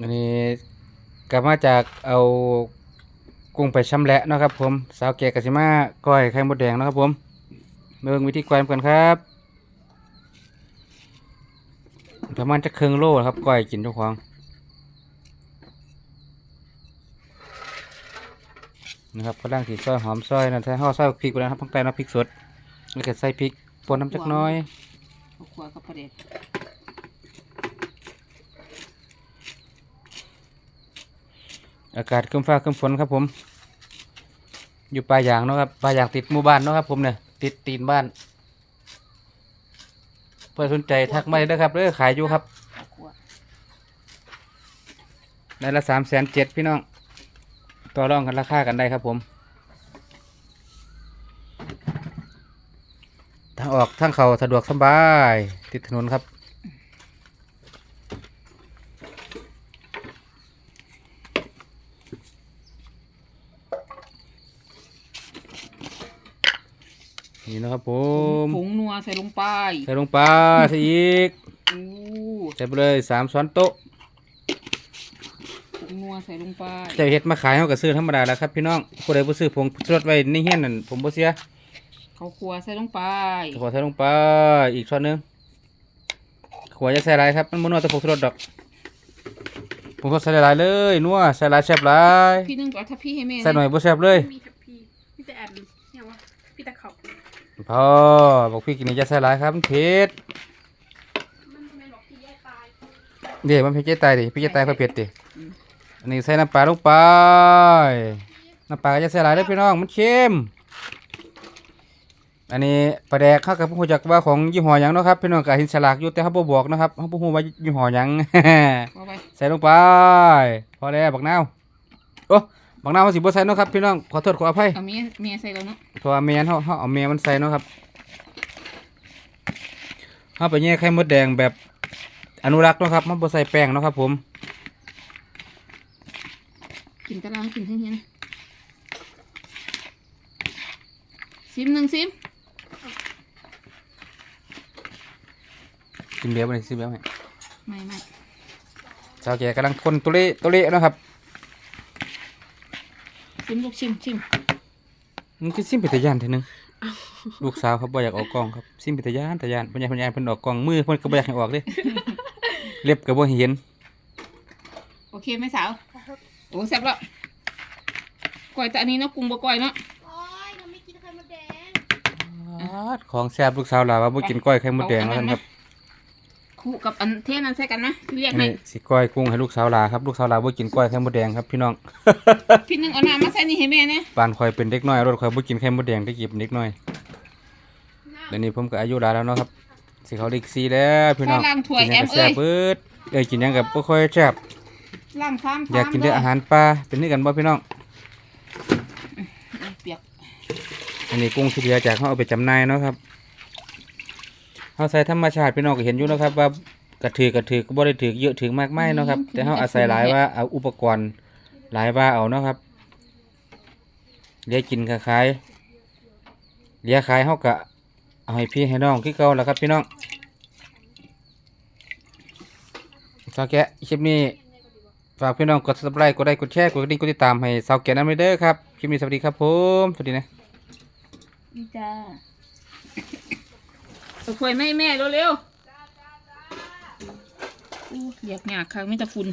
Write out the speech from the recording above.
อันนี้กลับมาจากเอากุ้งไปชำแหละนะครับผมสาวแก่กะสิมาก้อยไข่มดแดงนะครับผมเบิ่งวิธีก้อยกันครับประมาณจะครึ่งโลครับก้อยกินทุกของนะครับก็ล่างสีซอยหอมซอยนะใส่ห่อซอยพริกไปแล้วครับทั้งแต่น้ำพริกสดแล้วก็ใส่พริกป่นน้ำจักน้อยขวากับประเด็ด อากาศคึมฟ้าคึมฝนครับผม อยู่ปลายยางเนาะครับปลายยางติดหมู่บ้านเนาะครับผมเนี่ยติดตีนบ้าน เพื่อสนใจทักมาเลยนะครับเด้อขายอยู่ครับในละสามแสนเจ็ดพี่น้อง ต่อรองกันราคากันได้ครับผม ทางออกทางเขาสะดวกสบาย ติดถนนครับ นี่นะครับผมผงนัวใส่ลงไปใส่ลงไปใส่อีกอู้ใส่ไปเลยสามช้อนโต๊ะผงนัวใส่ลงไปเจะเฮ็ดมาขายเขาก็ซื้อธรรมดาแล้วครับพี่น้องผู้ใดบ่ซื้อผงชูรสไว้ในเฮียนนั่นผมบ่เสียเขาขวาใส่ลงไปขอใส่ลงไปอีกช้อนหนึงขวดจะใส่หลายครับมันบ่นัวแต่ผงชูรสดอกผงชูรสใส่หลายๆเลยนัวใส่หลายแซ่บหลายพี่นึงเอาทัพพี่ให้แม่ใส่หน่อยบ่แซ่บเลยมีทัพพีมีแต่แอนเนี่ยวะพี่ตะเขา พอบอกพี่กินนี่จะใส่หลายครับมันเผ็ดมันทำไมบอกพี่แย่ตายเดี๋ยวมันเผ็ดจะตายดิพี่จะตายเพราะเผ็ดดิอันนี้ใส่น้ำปลาลงไปน้ำปลาก็จะใส่หลายเด้อพี่น้องมันเค็มอันนี้ปลาแดกเข้ากับผู้จักว่าของยี่ห้อหยังเนาะครับพี่น้องก็เห็นฉลากอยู่แต่เขาบ่บอกนะครับเขาบ่ฮู้ว่ายี่ห้อหยังเอาไปใส่ลงไป พอแล้วบักนาวโอ้ บักนาวเขาสิบ่ใส่เนาะครับพี่น้องขอโทษขออภัยเอาเมียเมียใส่แล้วเนาะเพราะว่าแม่นเฮาเฮาเอาแม่มันใส่เนาะครับเฮาไปแย่ไข่มดแดงแบบอนุรักษ์เนาะครับมันบ่ใส่แป้งเนาะครับผมกินตะลางกินทั้งนี้นะซิมหนึ่งซิมกินเบียร์บ่ได้สิเบียร์ไหมไม่ไม่ชาวแก่กำลังคนตุเละตุเละเนาะครับ ซิมลูกชิมชิมมันคือซิมเป็นตะยานเท่านึงลูกสาวครับบ่อยากออกกล้องครับซิมเป็นตะยานตะยานเพิ่นอยากเพิ่นอยากให้เพิ่นออกกล้องมือเพิ่นก็บ่อยากให้ออกเด้เล็บก็บ่เห็น โอเคไหมสาวโอ้แซ่บแล้วก้อยแต่อันนี้เนาะกุ้งบ่ก้อยเนาะโอ้ยเราไม่กินไข่มดแดง ของแซ่บลูกสาวหลาว่าบ่กินก้อยไข่มดแดงแล้วกันครับ คู่กับอันเทนั้นใส่กันนะที่เรียกอันให้นี้สิก้อยกุ้งให้ลูกสาวหลาครับลูกสาวหลาบ่กินก้อยไข่มดแดงครับพี่น้อง พี่นึงเอาน้ำมาใส่นี่ให้แม่เนี่ยบ้านข่อยเป็นเด็กน้อยรถข่อยบ่กินไข่มดแดงได้กี่เป็นเด็กน้อยเดี๋ยวนี้ผมก็อายุหลายแล้วเนาะครับสิเขาเด็กซีแล้วพี่น้องล้างถ้วยกินหแอยังมก็แซ่เอ้บยเบิดเอ้ยกินหยังก็บ่ค่อยแซ่บล้างข้ามอยากกินแต่อาหารปลาเป็นนี่กันบ่พี่น้อง เปียกอันนี้กุ้งที่เหลือจากเขาเอาไปจำหน่ายเนาะครับ เขาใส่ธรรมชาติพี่น้องก็เห็นอยู่เนาะครับว่ากระถือกระถือก็บ่ได้ถือเยอะถือมากไม่เนาะครับ แต่เขาอาศัยหลายว่าเอาอุปกรณ์หลายว่าเอาเนาะครับเลี้ยกินคล้ายๆเลี้ยขายเขาก็เอาให้พี่ให้น้องคือเก่าแล้วครับพี่น้องสาวแกะคลิปนี้ฝากพี่น้องกด subscribe กดไลค์กดแชร์กดกระดิ่งกดติดตามให้สาวแกะน้ำเด้อครับคลิปนี้สวัสดีครับผมสวัสดีนะนี่จ้า เอาถ้วยแม่แม่เร็วๆอู้เรียกยากค่ะไม่แต่ฝุ่น